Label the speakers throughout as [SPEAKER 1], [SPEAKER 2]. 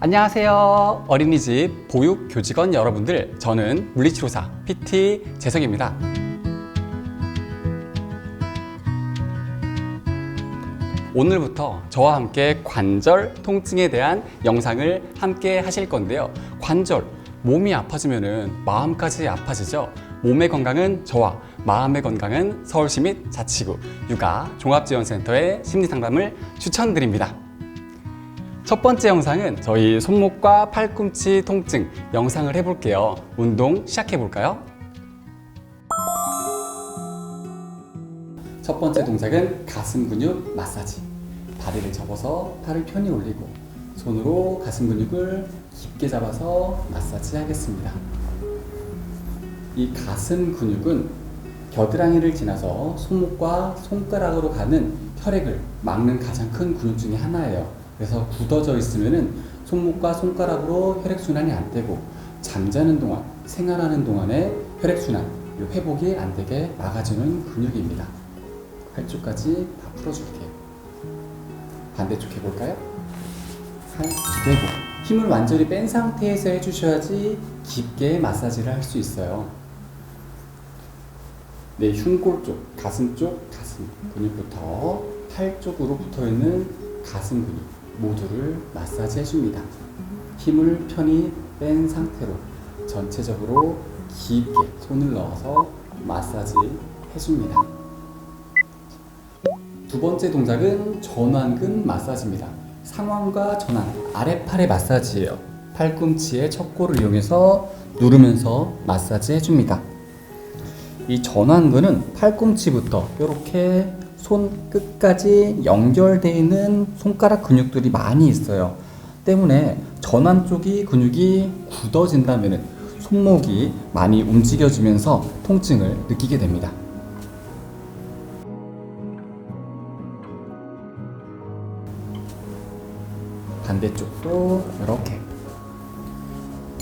[SPEAKER 1] 안녕하세요. 어린이집 보육 교직원 여러분들. 저는 물리치료사 PT 재석입니다. 오늘부터 저와 함께 관절 통증에 대한 영상을 함께 하실 건데요. 관절, 몸이 아파지면 마음까지 아파지죠. 몸의 건강은 저와 마음의 건강은 서울시 및 자치구 육아 종합지원센터의 심리상담을 추천드립니다. 첫 번째 영상은 저희 손목과 팔꿈치 통증 영상을 해볼게요. 운동 시작해볼까요? 첫 번째 동작은 가슴 근육 마사지. 다리를 접어서 팔을 편히 올리고 손으로 가슴 근육을 깊게 잡아서 마사지 하겠습니다. 이 가슴 근육은 겨드랑이를 지나서 손목과 손가락으로 가는 혈액을 막는 가장 큰 근육 중에 하나예요. 그래서 굳어져 있으면은 손목과 손가락으로 혈액 순환이 안 되고 잠자는 동안 생활하는 동안에 혈액 순환 회복이 안 되게 막아주는 근육입니다. 팔쪽까지 다 풀어줄게요. 반대쪽 해볼까요? 팔 기대고 힘을 완전히 뺀 상태에서 해주셔야지 깊게 마사지를 할 수 있어요. 네, 흉골 쪽, 가슴 쪽, 가슴 근육부터 팔 쪽으로 붙어 있는 가슴 근육 모두를 마사지 해줍니다. 힘을 편히 뺀 상태로 전체적으로 깊게 손을 넣어서 마사지 해줍니다. 두 번째 동작은 전완근 마사지입니다. 상완과 전완, 아래팔의 마사지예요. 팔꿈치의 척골을 이용해서 누르면서 마사지 해줍니다. 이 전완근은 팔꿈치부터 이렇게 손 끝까지 연결되어 있는 손가락 근육들이 많이 있어요. 때문에 전완 쪽이 근육이 굳어진다면 손목이 많이 움직여지면서 통증을 느끼게 됩니다. 반대쪽도 이렇게.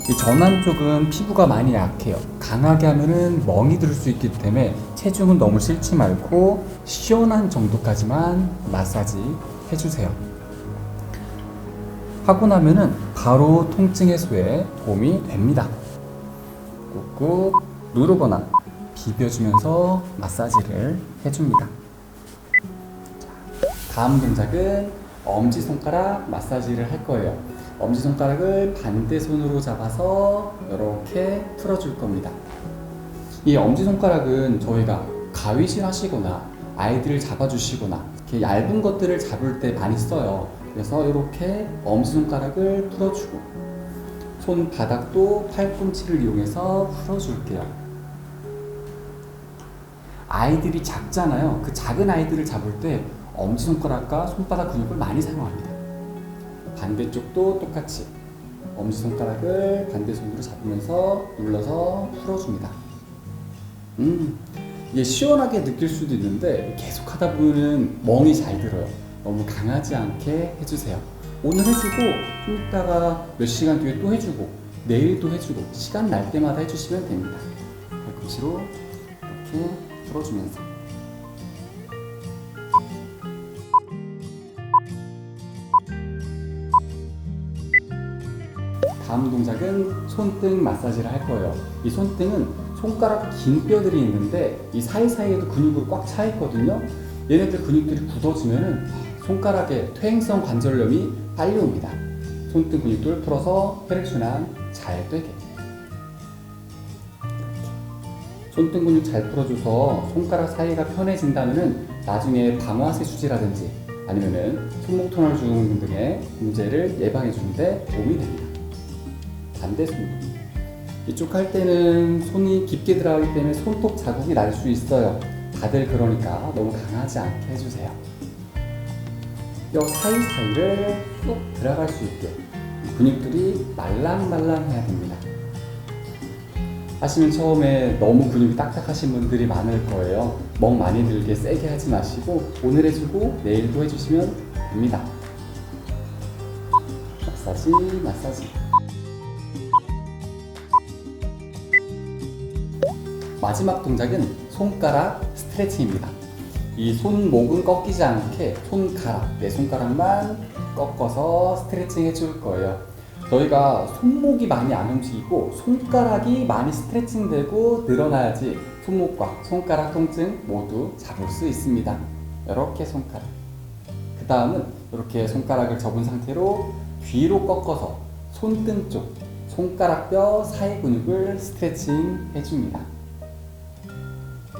[SPEAKER 1] 이 전완 쪽은 피부가 많이 약해요. 강하게 하면은 멍이 들 수 있기 때문에 체중은 너무 실지 말고 시원한 정도까지만 마사지 해주세요. 하고 나면은 바로 통증 해소에 도움이 됩니다. 꾹꾹 누르거나 비벼주면서 마사지를 해줍니다. 자, 다음 동작은 엄지손가락 마사지를 할 거예요. 엄지손가락을 반대 손으로 잡아서 이렇게 풀어줄 겁니다. 이 엄지손가락은 저희가 가위질 하시거나 아이들을 잡아주시거나 이렇게 얇은 것들을 잡을 때 많이 써요. 그래서 이렇게 엄지손가락을 풀어주고 손바닥도 팔꿈치를 이용해서 풀어줄게요. 아이들이 작잖아요. 그 작은 아이들을 잡을 때 엄지손가락과 손바닥 근육을 많이 사용합니다. 반대쪽도 똑같이 엄지손가락을 반대 손으로 잡으면서 눌러서 풀어줍니다. 음, 이게 시원하게 느낄 수도 있는데 계속 하다 보면 멍이 잘 들어요. 너무 강하지 않게 해주세요. 오늘 해주고 좀 이따가 몇 시간 뒤에 또 해주고 내일도 해주고 시간 날 때마다 해주시면 됩니다. 팔꿈치로 이렇게 풀어주면서 다음 동작은 손등 마사지를 할 거예요. 이 손등은 손가락 긴 뼈들이 있는데 이 사이사이에도 근육으로 꽉 차 있거든요. 얘네들 근육들이 굳어지면은 손가락에 퇴행성 관절염이 빨리 옵니다. 손등 근육들 풀어서 혈액순환 잘 되게. 손등 근육 잘 풀어줘서 손가락 사이가 편해진다면은 나중에 방아쇠 수지라든지 아니면은 손목 터널 증후군 등의 문제를 예방해 주는데 도움이 됩니다. 반대 손도. 이쪽 할 때는 손이 깊게 들어가기 때문에 손톱 자국이 날 수 있어요. 다들 그러니까 너무 강하지 않게 해주세요. 뼈 사이사이를 쏙 들어갈 수 있게 근육들이 말랑말랑해야 됩니다. 하시면 처음에 너무 근육이 딱딱하신 분들이 많을 거예요. 멍 많이 들게 세게 하지 마시고 오늘 해주고 내일도 해주시면 됩니다. 마사지, 마사지. 마지막 동작은 손가락 스트레칭입니다. 이 손목은 꺾이지 않게 손가락, 내 손가락만 꺾어서 스트레칭 해줄 거예요. 저희가 손목이 많이 안 움직이고 손가락이 많이 스트레칭되고 늘어나야지 손목과 손가락 통증 모두 잡을 수 있습니다. 이렇게 손가락. 그 다음은 이렇게 손가락을 접은 상태로 뒤로 꺾어서 손등 쪽 손가락 뼈 사이 근육을 스트레칭 해줍니다.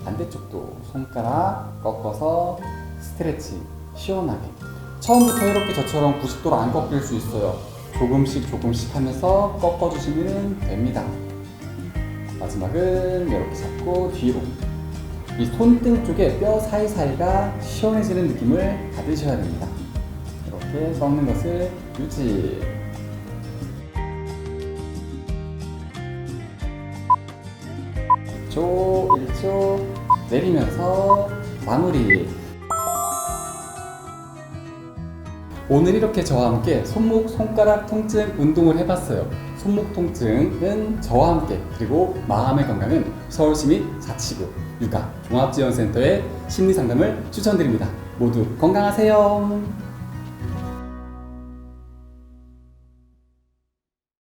[SPEAKER 1] 반대쪽도 손가락 꺾어서 스트레칭 시원하게. 처음부터 이렇게 저처럼 90도로 안 꺾일 수 있어요. 조금씩 조금씩 하면서 꺾어주시면 됩니다. 마지막은 이렇게 잡고 뒤로. 이 손등 쪽에 뼈 사이사이가 시원해지는 느낌을 받으셔야 됩니다. 이렇게 꺾는 것을 유지. 1초, 1초 내리면서 마무리. 오늘 이렇게 저와 함께 손목, 손가락 통증 운동을 해봤어요. 손목 통증은 저와 함께 그리고 마음의 건강은 서울시민 자치구 육아 종합지원센터의 심리상담을 추천드립니다. 모두 건강하세요.